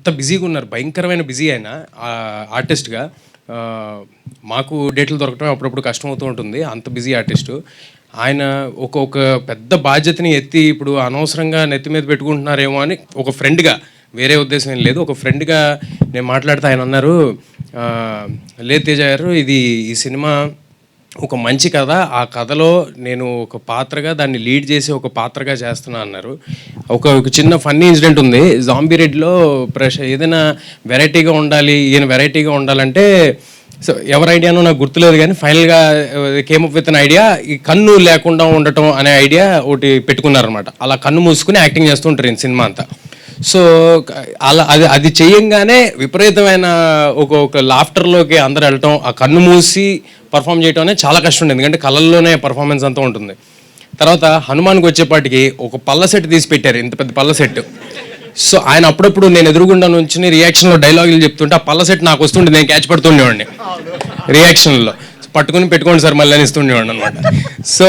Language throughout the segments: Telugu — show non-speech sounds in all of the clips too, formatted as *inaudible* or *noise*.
ఎంత బిజీగా ఉన్నారు భయంకరమైన బిజీ ఆయన ఆర్టిస్ట్గా మాకు డేట్లు దొరకడం అప్పుడప్పుడు కష్టం అవుతూ ఉంటుంది అంత బిజీ ఆర్టిస్టు ఆయన ఒక్కొక్క పెద్ద బాధ్యతని ఎత్తి ఇప్పుడు అనవసరంగా నెత్తి మీద పెట్టుకుంటున్నారేమో అని ఒక ఫ్రెండ్గా వేరే ఉద్దేశం ఏం లేదు ఒక ఫ్రెండ్గా నేను మాట్లాడితే ఆయన అన్నారు లేదు తేజ గారు ఇది ఈ సినిమా ఒక మంచి కథ ఆ కథలో నేను ఒక పాత్రగా దాన్ని లీడ్ చేసి ఒక పాత్రగా చేస్తున్నా అన్నారు ఒక చిన్న ఫన్నీ ఇన్సిడెంట్ ఉంది జాంబీ రెడ్లో ప్రెష ఏదైనా వెరైటీగా ఉండాలి ఈయన వెరైటీగా ఉండాలంటే సో ఎవరి ఐడియానో నాకు గుర్తులేదు కానీ ఫైనల్గా came up with an idea ఈ కన్ను లేకుండా ఉండటం అనే ఐడియా ఒకటి పెట్టుకున్నారనమాట అలా కన్ను మూసుకుని యాక్టింగ్ చేస్తూ ఉంటారు సినిమా అంతా సో అలా అది అది చేయంగానే విపరీతమైన ఒక ఒక లాఫ్టర్లోకి అందరు వెళ్ళటం ఆ కన్ను మూసి పర్ఫామ్ చేయటం అనేది చాలా కష్టం ఉండేది ఎందుకంటే కళల్లోనే పర్ఫార్మెన్స్ అంతా ఉంటుంది తర్వాత హనుమాన్కి వచ్చేపాటికి ఒక పళ్ళ సెట్ తీసి పెట్టారు ఇంత పెద్ద పళ్ళ సెట్ సో ఆయన అప్పుడప్పుడు నేను ఎదురుగుండా నుంచి రియాక్షన్లో డైలాగులు చెప్తుంటే ఆ పళ్ళ సెట్ నాకు వస్తుండే నేను క్యాచ్ పడుతుండేవాడిని రియాక్షన్లో పట్టుకుని పెట్టుకోండి సార్ మళ్ళీ అని ఇస్తుండేవాడిని అనమాట సో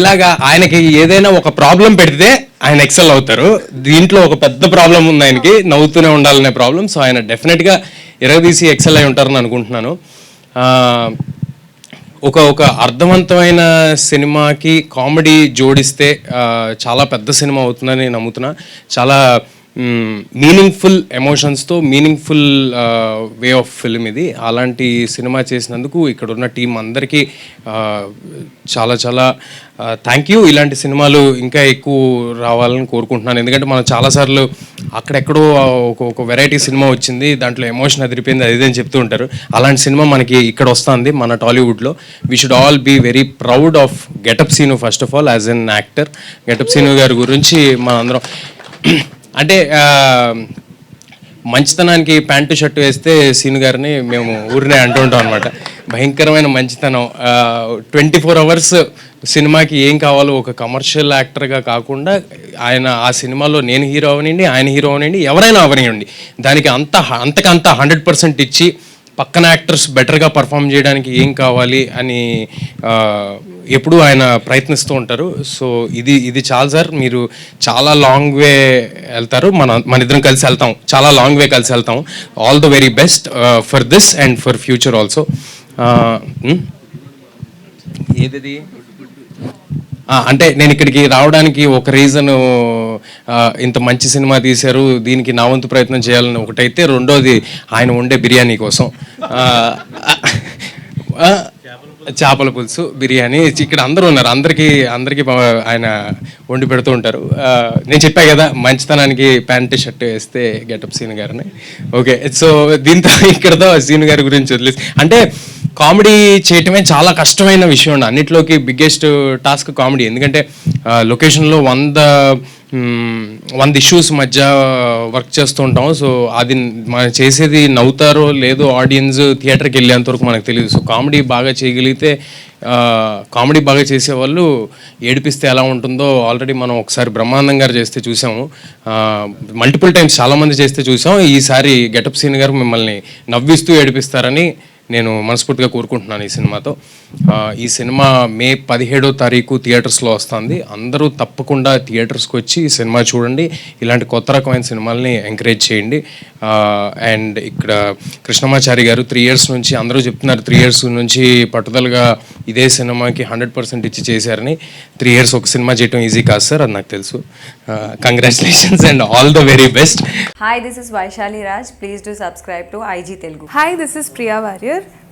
ఇలాగా ఆయనకి ఏదైనా ఒక ప్రాబ్లం పెడితే ఆయన ఎక్సెల్ అవుతారు దీంట్లో ఒక పెద్ద ప్రాబ్లం ఉంది ఆయనకి నవ్వుతూనే ఉండాలనే ప్రాబ్లం సో ఆయన డెఫినెట్గా ఇరగదీసి ఎక్సెల్ అయి ఉంటారని అనుకుంటున్నాను ఒక ఒక అర్థవంతమైన సినిమాకి కామెడీ జోడిస్తే చాలా పెద్ద సినిమా అవుతుందని నమ్ముతున్నా చాలా మీనింగ్ఫుల్ ఎమోషన్స్తో మీనింగ్ఫుల్ వే ఆఫ్ ఫిల్మ్ ఇది అలాంటి సినిమా చేసినందుకు ఇక్కడ ఉన్న టీం అందరికీ చాలా చాలా థ్యాంక్ యూ ఇలాంటి సినిమాలు ఇంకా ఎక్కువ రావాలని కోరుకుంటున్నాను ఎందుకంటే మనం చాలాసార్లు అక్కడెక్కడో ఒక ఒక వెరైటీ సినిమా వచ్చింది దాంట్లో ఎమోషన్ అదిరిపోయింది అది అని చెప్తూ ఉంటారు అలాంటి సినిమా మనకి ఇక్కడ వస్తుంది మన టాలీవుడ్లో we should all be very proud of Getup Seenu first of all as an actor Getup Seenu గారి గురించి మనందరం అంటే మంచితనానికి ప్యాంటు షర్ట్ వేస్తే సీను గారిని మేము ఊరినే అంటుంటాం అనమాట భయంకరమైన మంచితనం ట్వంటీ ఫోర్ అవర్స్ సినిమాకి ఏం కావాలో ఒక కమర్షియల్ యాక్టర్గా కాకుండా ఆయన ఆ సినిమాలో నేను హీరో అవనండి ఆయన హీరో అవనండి ఎవరైనా అవనివ్వండి దానికి అంత అంతకంత హండ్రెడ్ పర్సెంట్ ఇచ్చి పక్కన యాక్టర్స్ బెటర్గా పర్ఫామ్ చేయడానికి ఏం కావాలి అని ఎప్పుడు ఆయన ప్రయత్నిస్తూ ఉంటారు సో ఇది ఇది చాలు సార్ మీరు చాలా లాంగ్ వే వెళ్తారు మన మన ఇద్దరం కలిసి వెళ్తాం చాలా లాంగ్ వే కలిసి వెళ్తాం all the very best uh, for this and for future also ఏది అంటే నేను ఇక్కడికి రావడానికి ఒక రీజను ఇంత మంచి సినిమా తీశారు దీనికి నా వంతు ప్రయత్నం చేయాలని ఒకటైతే రెండోది ఆయన ఉండే బిర్యానీ కోసం చేపల పులుసు బిర్యానీ ఇక్కడ అందరూ ఉన్నారు అందరికీ అందరికీ ఆయన వండి పెడుతూ ఉంటారు నేను చెప్పా కదా మంచితనానికి ప్యాంట్ షర్ట్ వేస్తే గెటప్ సీన్ గారిని ఓకే సో దీంతో *laughs* ఇక్కడతో సీన్ గారి గురించి వదిలేసి అంటే కామెడీ చేయటమే చాలా కష్టమైన విషయం అండి అన్నిట్లోకి బిగ్గెస్ట్ టాస్క్ కామెడీ ఎందుకంటే లొకేషన్లో వంద వంద ఇష్యూస్ మధ్య వర్క్ చేస్తూ ఉంటాం సో అది మనం చేసేది నవ్వుతారో లేదో ఆడియన్స్ థియేటర్కి వెళ్ళేంతవరకు మనకు తెలియదు సో కామెడీ బాగా చేయగలిగితే కామెడీ బాగా చేసేవాళ్ళు ఏడిపిస్తే ఎలా ఉంటుందో ఆల్రెడీ మనం ఒకసారి బ్రహ్మానందం గారు చేస్తే చూసాము మల్టిపుల్ టైమ్స్ చాలామంది చేస్తే చూసాం ఈసారి గెటప్ సీన్ గారు మిమ్మల్ని నవ్విస్తూ ఏడిపిస్తారని నేను మనస్ఫూర్తిగా కోరుకుంటున్నాను ఈ సినిమాతో ఈ సినిమా మే పదిహేడో తారీఖు థియేటర్స్లో వస్తుంది అందరూ తప్పకుండా థియేటర్స్కి వచ్చి ఈ సినిమా చూడండి ఇలాంటి కొత్త రకమైన సినిమాల్ని ఎంకరేజ్ చేయండి అండ్ ఇక్కడ కృష్ణమాచారి గారు త్రీ ఇయర్స్ నుంచి అందరూ చెప్తున్నారు త్రీ ఇయర్స్ నుంచి పట్టుదలగా ఇదే సినిమాకి హండ్రెడ్ పర్సెంట్ ఇచ్చి చేశారని త్రీ ఇయర్స్ ఒక సినిమా చేయటం ఈజీ కాదు సార్ అది నాకు తెలుసు congratulations and all the very best hi this is Vaishali Raj please do subscribe to IG Telugu hi this is Priya Warrier